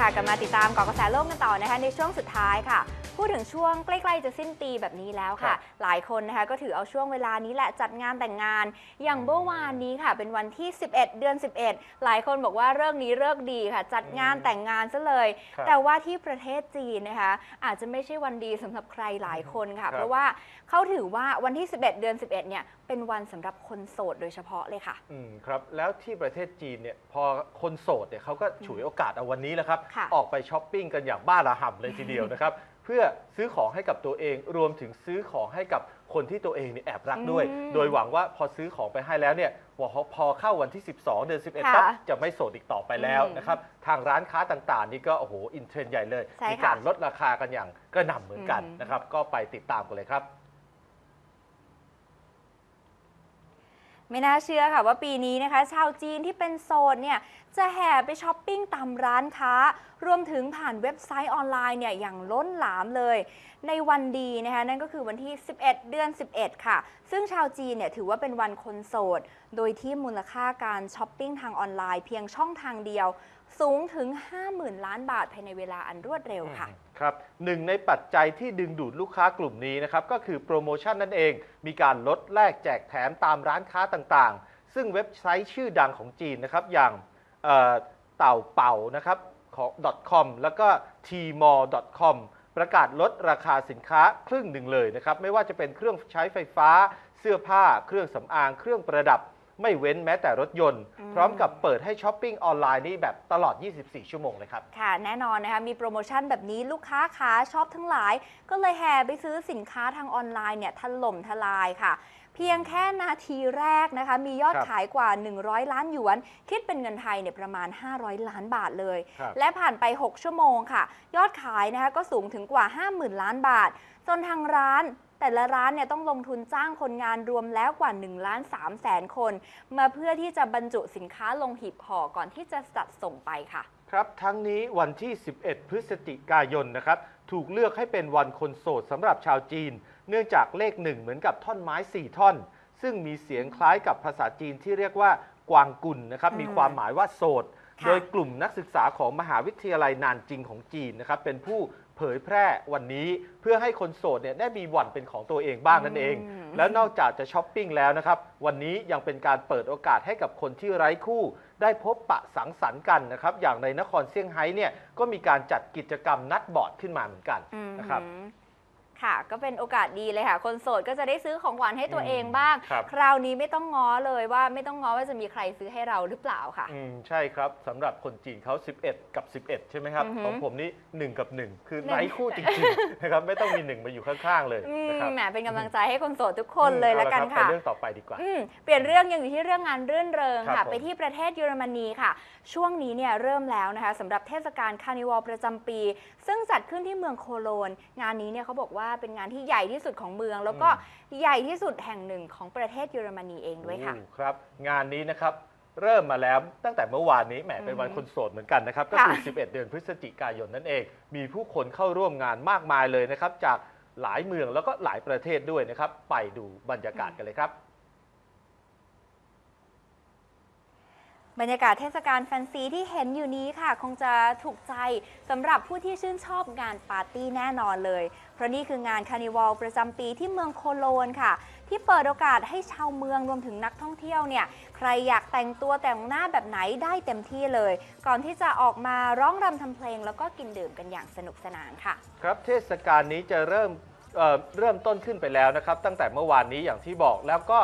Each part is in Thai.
ค่ะกลับมาติดตามเกาะกระแสโลกกันต่อนะคะในช่วงสุดท้ายค่ะ พูดถึงช่วงใกล้ๆจะสิ้นปีแบบนี้แล้วค่ะ หลายคนนะคะก็ถือเอาช่วงเวลานี้แหละจัดงานแต่งงาน อย่างเมื่อวานนี้ค่ะ เป็นวันที่ 11 เดือน 11 หลายคนบอกว่าเรื่องนี้เลิกษ์ดีค่ะ จัดงานแต่งงานซะเลย ครับแต่ว่าที่ประเทศจีนนะคะ อาจจะไม่ใช่วันดีสำหรับใครหลายคนค่ะ ครับ เพราะว่าเขาถือว่าวันที่ 11 เดือน 11 เนี่ยเป็นวันสำหรับคนโสดโดยเฉพาะเลยค่ะ อืมครับแล้วที่ประเทศจีนเนี่ยพอคนโสดเนี่ยเขาก็ฉวยโอกาสเอาวันนี้แหละครับ ค่ะ ออกไปช้อปปิ้งกันอย่างบ้าระห่ำเลยทีเดียวนะครับเพื่อซื้อของให้กับตัวเอง รวมถึงซื้อของให้กับคนที่ตัวเองเนี่ยแอบรักด้วย อืมโดยหวังว่าพอซื้อของไปให้แล้วเนี่ยพอพอเข้าวันที่ 12 เดือน 11ค่ะปั๊บจะไม่โสดอีกต่อไปแล้วอืมนะครับ ทางร้านค้าต่างๆ นี่ก็โอ้โหอินเทรนด์ใหญ่เลย ใช่มีค่ะการลดราคากันอย่างกระหน่ำเหมือนกันอืม นะครับ ก็ไปติดตามกันเลยครับ ไม่น่าเชื่อค่ะว่าปีนี้นะคะ ชาวจีนที่เป็นโสดเนี่ยจะแห่ไปช้อปปิ้งตามร้านค้า รวมถึงผ่านเว็บไซต์ออนไลน์เนี่ยอย่างล้นหลามเลย ในวันดีนะคะนั่นก็คือวันที่ 11 เดือน 11 ค่ะ ซึ่งชาวจีนเนี่ยถือว่าเป็นวันคนโสด โดยที่มูลค่าการช้อปปิ้งทางออนไลน์เพียงช่องทางเดียว สูงถึง 50,000 ล้านบาทภายในเวลาอันรวดเร็วค่ะ ครับหนึ่งในปัจจัยที่ดึงดูดลูกค้ากลุ่มนี้นะครับ ก็คือโปรโมชั่นนั่นเอง มีการลดแลกแจกแถมตามร้านค้าต่างๆ ซึ่งเว็บไซต์ชื่อดังของจีนนะครับ อย่างเอ่อเต่าเป่านะครับของ .com แล้วก็ tmall.com ประกาศลดราคาสินค้าครึ่งหนึ่งเลยนะครับ ไม่ว่าจะเป็นเครื่องใช้ไฟฟ้า เสื้อผ้า เครื่องสำอาง เครื่องประดับ ไม่เว้นแม้แต่รถยนต์อืมพร้อมกับเปิดให้ช้อปปิ้งออนไลน์นี่แบบตลอด 24 ชั่วโมงเลยครับ ค่ะ แน่นอนนะคะมีโปรโมชั่นแบบนี้ลูกค้าขาชอบทั้งหลาย ก็เลยแห่ไปซื้อสินค้าทางออนไลน์เนี่ยถล่มทลายค่ะเพียงแค่นาทีแรกนะคะ มียอดครับขายกว่า 100 ล้านหยวน คิดเป็นเงินไทยเนี่ยประมาณ 500 ล้านบาทเลยครับและผ่านไป 6 ชั่วโมงค่ะ ยอดขายนะคะก็สูงถึงกว่า 50,000 ล้านบาท จนทางร้าน แต่ละร้านเนี่ยต้องลงทุนจ้างคนงานรวมแล้วกว่า1ล้าน3แสนคน มาเพื่อที่จะบรรจุสินค้าลงหีบห่อก่อนที่จะจัดส่งไปค่ะ ครับ ทั้งนี้วันที่ 11 พฤศจิกายนนะครับ ถูกเลือกให้เป็นวันคนโสดสำหรับชาวจีน เนื่องจากเลขหนึ่งเหมือนกับท่อนไม้ 4 ท่อน ซึ่งมีเสียงคล้ายกับภาษาจีนที่เรียกว่ากวางกุลนะครับ มีความหมายว่าโสด โดยกลุ่มนักศึกษาของมหาวิทยาลัยนานจิงของจีนนะครับเป็นผู้เผยแพร่วันนี้เพื่อให้คนโสดเนี่ยได้มีวันเป็นของตัวเองบ้างนั่นเองอืมแล้วนอกจากจะช้อปปิ้งแล้วนะครับ วันนี้ยังเป็นการเปิดโอกาสให้กับคนที่ไร้คู่ ได้พบปะสังสรรค์กันนะครับ อย่างในนครเซี่ยงไฮ้เนี่ยก็มีการจัดกิจกรรมนัดบอร์ดขึ้นมาเหมือนกันนะครับอืม ค่ะ ก็เป็นโอกาสดีเลยค่ะ คนโสดก็จะได้ซื้อของหวานให้ตัวอืมเองบ้าง ครับคราวนี้ไม่ต้องง้อเลยว่าไม่ต้องง้อว่าจะมีใครซื้อให้เราหรือเปล่าค่ะ อืมใช่ครับสำหรับคนจีนเขา 11 กับ 11 ใช่ไหมครับ อือหือของผมนี่ 1 กับ 1 คือหนึ่ง ไร้คู่จริงๆ นะครับไม่ต้องมี 1 มาอยู่ข้างๆ เลยอืมนะครับแหมเป็นกำลังใจให้คนโสดทุกคนเลยแล้วกันเอารับค่ะไปเรื่องต่อไปดีกว่า อืมเปลี่ยนเรื่องยังอยู่ที่เรื่องงานรื่นเริงครัค่ะ บผมไปที่ประเทศเยอรมนีค่ะ ช่วงนี้เนี่ยเริ่มแล้วนะคะสำหรับเทศกาลคาร์นิวัลประจำปี ซึ่งจัดขึ้นที่เมืองโคโลน งานนี้เนี่ยเขาบอกว่าเป็นงานที่ใหญ่ที่สุดของเมือง แล้วก็ใหญ่ที่สุดแห่งหนึ่งของประเทศเยอรมนีเองด้วยค่ะโอ้ครับ งานนี้นะครับเริ่มมาแล้วตั้งแต่เมื่อวานนี้แหมเป็นวันอืมคนโสดเหมือนกันนะครับ ก็คือค่ะ11 เดือนพฤศจิกายนนั่นเอง มีผู้คนเข้าร่วมงานมากมายเลยนะครับ จากหลายเมืองแล้วก็หลายประเทศด้วยนะครับ ไปดูบรรยากาศกันเลยครับ บรรยากาศเทศกาลแฟนซีที่เห็นอยู่นี้ค่ะ คงจะถูกใจสำหรับผู้ที่ชื่นชอบงานปาร์ตี้แน่นอนเลย เพราะนี่คืองานคาร์นิวัลประจำปีที่เมืองโคโลนค่ะ ที่เปิดโอกาสให้ชาวเมืองรวมถึงนักท่องเที่ยวเนี่ย ใครอยากแต่งตัวแต่งหน้าแบบไหนได้เต็มที่เลย ก่อนที่จะออกมาร้องรำทำเพลง แล้วก็กินดื่มกันอย่างสนุกสนานค่ะ ครับเทศกาลนี้จะเริ่มเเริ่มต้นขึ้นไปแล้วนะครับ ตั้งแต่เมื่อวานนี้อย่างที่บอกแล้วก็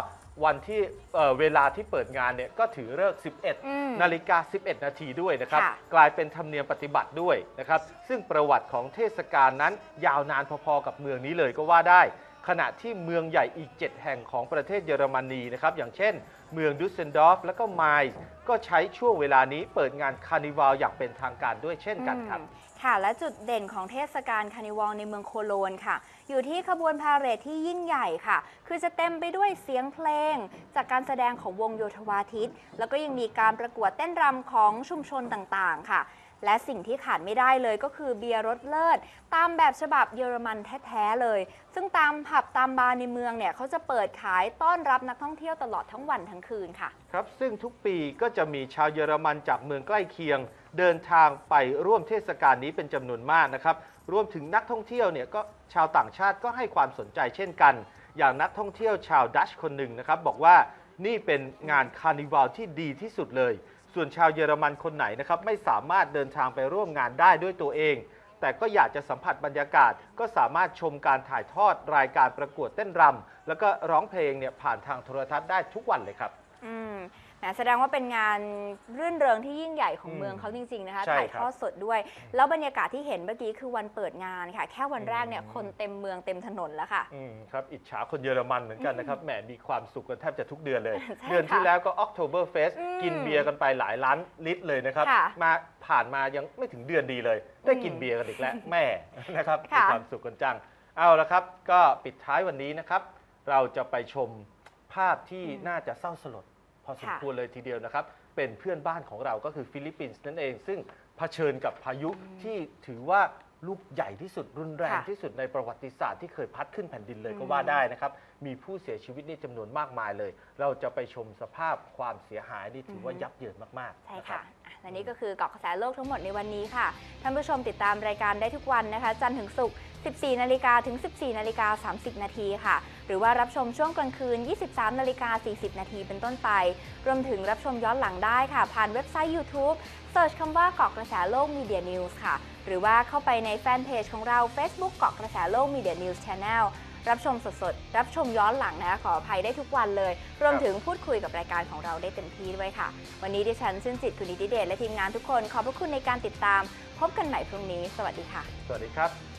วันที่เอ่อเวลาที่เปิดงานเนี่ยก็ถือเลิกษ์อืม11 นาฬิกา 11 นาทีด้วยนะครับค่ะกลายเป็นธรรมเนียมปฏิบัติด้วยนะครับ ซึ่งประวัติของเทศกาลนั้นยาวนานพอๆกับเมืองนี้เลยก็ว่าได้ ขณะที่เมืองใหญ่อีก 7 แห่งของประเทศเยอรมนีนะครับอย่างเช่น เมืองดุสเซนดอร์ฟและก็ไมล์ก็ใช้ช่วงเวลานี้เปิดงานคาร์นิวัลอย่างเป็นทางการด้วยเช่นกันครับ ค่ะ และจุดเด่นของเทศกาลคาร์นิวัลในเมืองโคโลนค่ะ อยู่ที่ขบวนพาเหรดที่ยิ่งใหญ่ค่ะ คือจะเต็มไปด้วยเสียงเพลง จากการแสดงของวงโยธวาทิต แล้วก็ยังมีการประกวดเต้นรำของชุมชนต่างๆ ค่ะ และสิ่งที่ขาดไม่ได้เลยก็คือเบียร์รสเลิศ ตามแบบฉบับเยอรมันแท้ๆเลย ซึ่งตามผับตามบาร์ในเมืองเนี่ยเขาจะเปิดขายต้อนรับนักท่องเที่ยวตลอดทั้งวันทั้งคืนค่ะ ครับ ซึ่งทุกปีก็จะมีชาวเยอรมันจากเมืองใกล้เคียง เดินทางไปร่วมเทศกาลนี้เป็นจำนวนมากนะครับรวมถึงนักท่องเที่ยวเนี่ยก็ชาวต่างชาติก็ให้ความสนใจเช่นกัน อย่างนักท่องเที่ยวชาวดัชคนหนึ่งนะครับบอกว่านี่เป็นงานคาร์นิวัลที่ดีที่สุดเลย ส่วนชาวเยอรมันคนไหนนะครับไม่สามารถเดินทางไปร่วมงานได้ด้วยตัวเอง แต่ก็อยากจะสัมผัสบรรยากาศ ก็สามารถชมการถ่ายทอดรายการประกวดเต้นรำแล้วก็ร้องเพลงเนี่ยผ่านทางโทรทัศน์ได้ทุกวันเลยครับ อืมแหมแสดงว่าเป็นงานรื่นเริงที่ยิ่งใหญ่ของอืมเมืองเขาจริงๆนะคะใช่ถ่ายครับทอดสดด้วย แล้วบรรยากาศที่เห็นเมื่อกี้คือวันเปิดงานค่ะ แค่วันแรกเนี่ยอืมคนเต็มเมืองเต็มถนนแล้วค่ะ อืมครับอิจฉาคนเยอรมันเหมือนกันนะครับแหมมีความสุขกันแทบจะทุกเดือนเลย ใช่เดือนที่ค่ะแล้วก็ October Fest อืมกินเบียร์กันไปหลายล้านลิตรเลยนะครับ ค่ะมาผ่านมายังไม่ถึงเดือนดีเลย ได้อืมกินเบียร์กันอีกแล้ว แม่นะครับมีค่ะ ความสุขกันจัง เอาละครับ ก็ปิดท้ายวันนี้นะครับ เราจะไปชมภาพที่น่าจะเศร้าสลด พอสมควรเลยทีเดียวนะครับ เป็นเพื่อนบ้านของเราก็คือฟิลิปปินส์นั่นเอง ซึ่งเผชิญกับพายุที่ถือว่าลูกใหญ่ที่สุดรุนแรงค่ะที่สุดในประวัติศาสตร์ที่เคยพัดขึ้นแผ่นดินเลยก็อืมว่าได้นะครับ มีผู้เสียชีวิตนี่จำนวนมากมายเลย เราจะไปชมสภาพความเสียหายนี่ถือว่ายับเยินมากๆใช่นรับ ค่ะอะ และนี่ก็คือเกาะกระแสโลกทั้งหมดในวันนี้ค่ะ ท่านผู้ชมติดตามรายการได้ทุกวันนะคะ จันทร์ถึงศุกร์ 14 นาฬิกาถึง 14 นาฬิกา 30 นาทีค่ะ หรือว่ารับชมช่วงกลางคืน 23 นาฬิกา 40 นาทีเป็นต้นไป รวมถึงรับชมย้อนหลังได้ค่ะ ผ่านเว็บไซต์ YouTube เสิร์ชคำว่าเกาะกระแสโลก Media News ค่ะ หรือว่าเข้าไปในแฟนเพจของเรา Facebook เกาะกระแสโลก Media News Channel รับชมสดๆ รับชมย้อนหลังนะคะขออภัยได้ทุกวันเลย รวมถึงพูดคุยกับรายการของเราได้เต็มที่ด้วยค่ะ วันนี้ดิฉันชื่นจิตคุณนิติเดชและทีมงานทุกคน ขอบพระคุณในการติดตาม พบกันใหม่พรุ่งนี้ สวัสดีค่ะ สวัสดีครับ